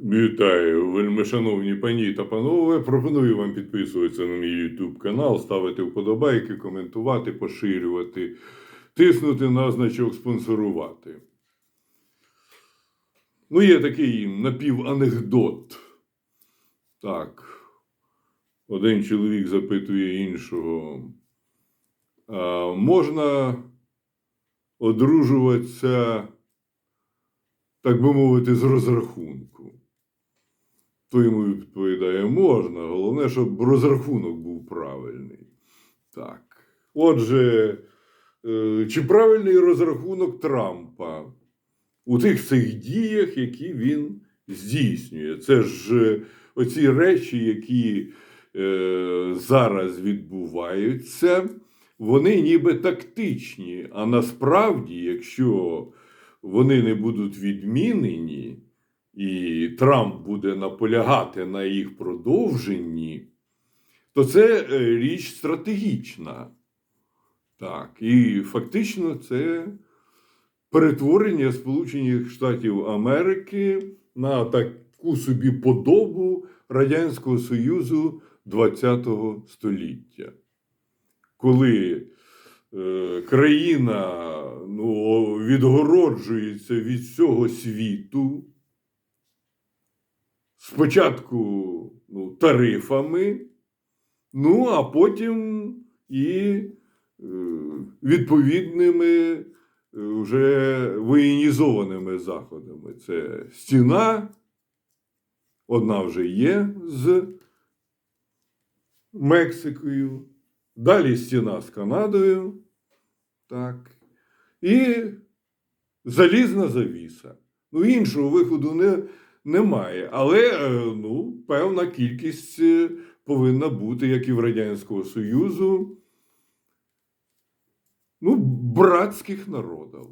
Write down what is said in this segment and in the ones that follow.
Вітаю, вельмишановні пані та панове. Пропоную вам підписуватися на мій YouTube канал, ставити вподобайки, коментувати, поширювати, тиснути на значок спонсорувати. Ну, є такий напіванекдот. Так. Один чоловік запитує іншого. А можна одружуватися, так би мовити, з розрахунку? То йому відповідає, можна, головне, щоб розрахунок був правильний. Так. Отже, е, чи правильний розрахунок Трампа у тих всіх діях, які він здійснює? Це ж е, оці речі, які е, зараз відбуваються, вони ніби тактичні. А насправді, якщо вони не будуть відмінені, і Трамп буде наполягати на їх продовженні, то це е, річ стратегічна. Так, і фактично це перетворення Сполучених Штатів Америки на таку собі подобу Радянського Союзу ХХ століття. Коли е, країна ну, відгороджується від всього світу, спочатку ну, тарифами, ну, а потім і е, відповідними е, вже воєнізованими заходами. Це стіна, одна вже є з Мексикою, далі стіна з Канадою, так, і залізна завіса. Ну, іншого виходу не, немає. Але е, ну, певна кількість е, повинна бути, як і в Радянського Союзу, ну, братських народів.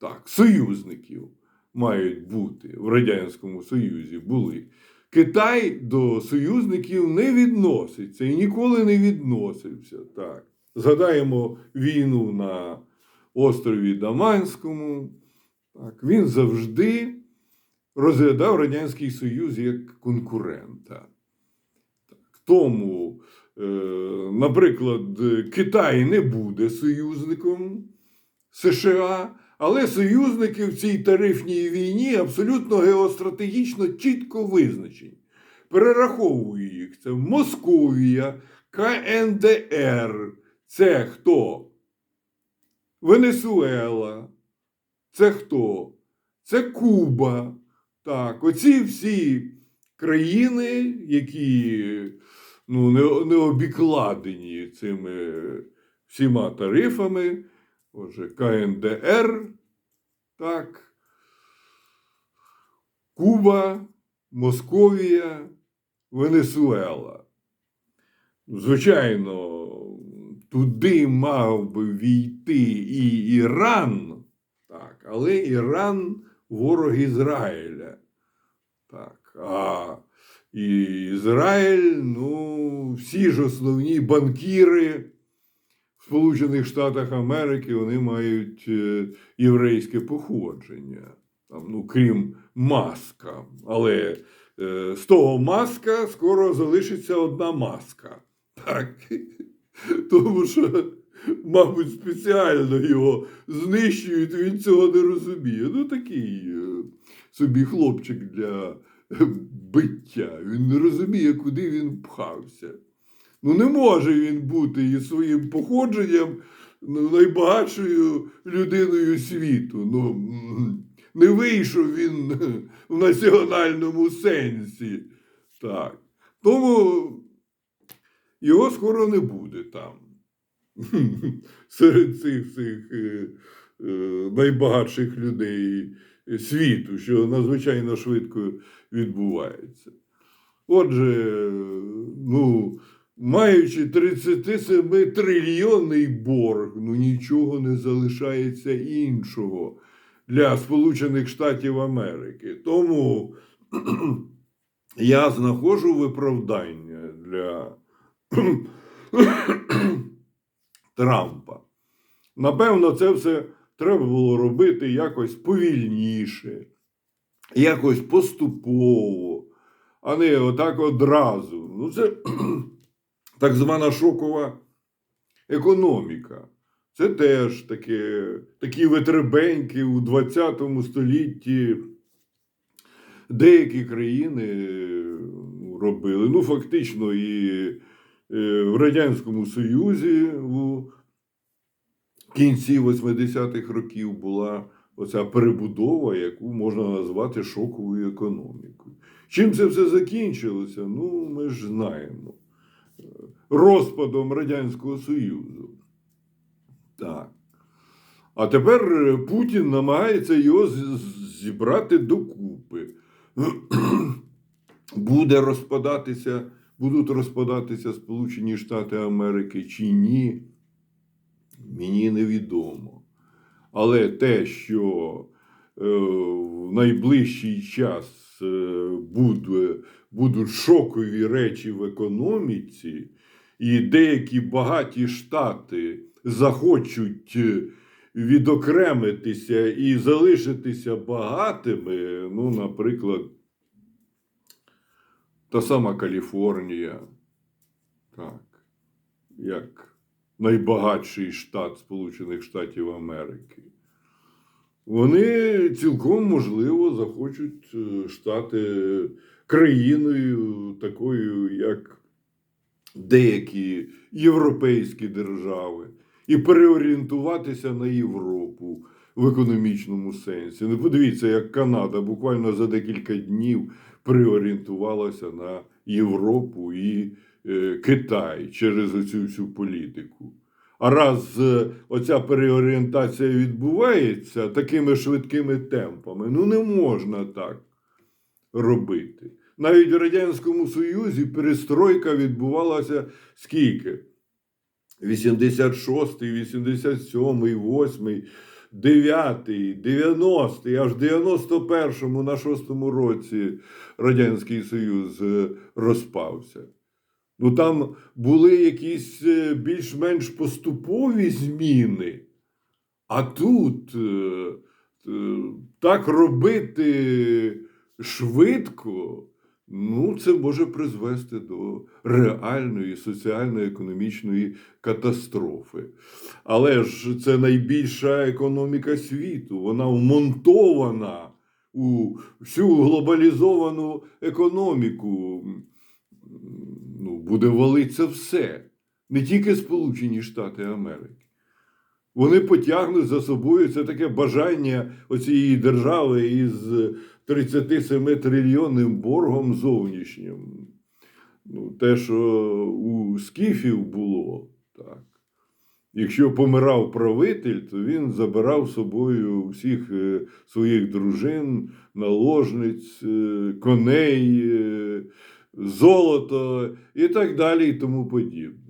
Так, союзників мають бути в Радянському Союзі були. Китай до союзників не відноситься і ніколи не відносився. Так. Згадаємо війну на острові Даманському. Так. Він завжди розглядав Радянський Союз як конкурента. Тому, е, наприклад, Китай не буде союзником США, але союзники в цій тарифній війні абсолютно геостратегічно чітко визначені. Перераховую їх. Це Московія, КНДР. Це хто? Венесуела. Це хто? Це Куба. Так, оці всі країни, які ну, не, не обікладені цими всіма тарифами. Отже, КНДР, так, Куба, Московія, Венесуела. Звичайно, туди мав би війти і Іран, так, але Іран ворог Ізраїля. Так, а і Ізраїль, ну, всі ж основні банкіри в Сполучених Штатах Америки вони мають е, єврейське походження, там, ну, крім маска. Але е, з того маска скоро залишиться одна маска. Так. Тому що, мабуть, спеціально його знищують, він цього не розуміє. Ну, такий е, собі хлопчик для е, биття. Він не розуміє, куди він пхався. Ну, не може він бути із своїм походженням ну, найбагатшою людиною світу. Ну, не вийшов він в національному сенсі. Так. Тому його скоро не буде там. Серед цих всіх е, е, найбагатших людей світу, що надзвичайно швидко відбувається. Отже, ну, маючи 37 трильйонний борг, ну нічого не залишається іншого для Сполучених Штатів Америки. Тому я знаходжу виправдання для Трампа. Напевно, це все треба було робити якось повільніше. якось поступово, а не отак одразу. Ну, це так звана шокова економіка. Це теж таке, такі витребеньки у 20 столітті деякі країни е, робили. Ну, фактично, і в Радянському Союзі у кінці 80-х років була оця перебудова, яку можна назвати шоковою економікою. Чим це все закінчилося? Ну, ми ж знаємо. Е, Розпадом Радянського Союзу. Так. А тепер е, Путін намагається його зібрати докупи. Буде розпадатися, будуть розпадатися Сполучені Штати Америки чи ні, мені невідомо. Але те, що е, в найближчий час е, будуть шокові речі в економіці, і деякі багаті штати захочуть е, відокремитися і залишитися багатими, ну, наприклад, та сама Каліфорнія, так, як найбагатший штат Сполучених Штатів Америки. Вони цілком можливо захочуть е, стати країною такою, як деякі європейські держави, і переорієнтуватися на Європу в економічному сенсі. Ну, подивіться, як Канада буквально за декілька днів переорієнтувалася на Європу і е, Китай через оцю всю політику. А раз е, оця переорієнтація відбувається такими швидкими темпами, ну не можна так робити. Навіть в Радянському Союзі перестройка відбувалася скільки? 86, 87, 8, 9, 90, аж в 91-му на 6-му році Радянський Союз е, розпався. Ну там були якісь е, більш-менш поступові зміни, а тут е, так робити швидко, ну, це може призвести до реальної соціально-економічної катастрофи. Але ж це найбільша економіка світу. Вона вмонтована у всю глобалізовану економіку. Ну, буде валитися все. Не тільки Сполучені Штати Америки. Вони потягнуть за собою це таке бажання оцієї держави із 37 трильйонним боргом зовнішнім. Ну, те, що у скіфів було, так. Якщо помирав правитель, то він забирав з собою всіх е, своїх дружин, наложниць, е, коней, е, золото і так далі, і тому подібне.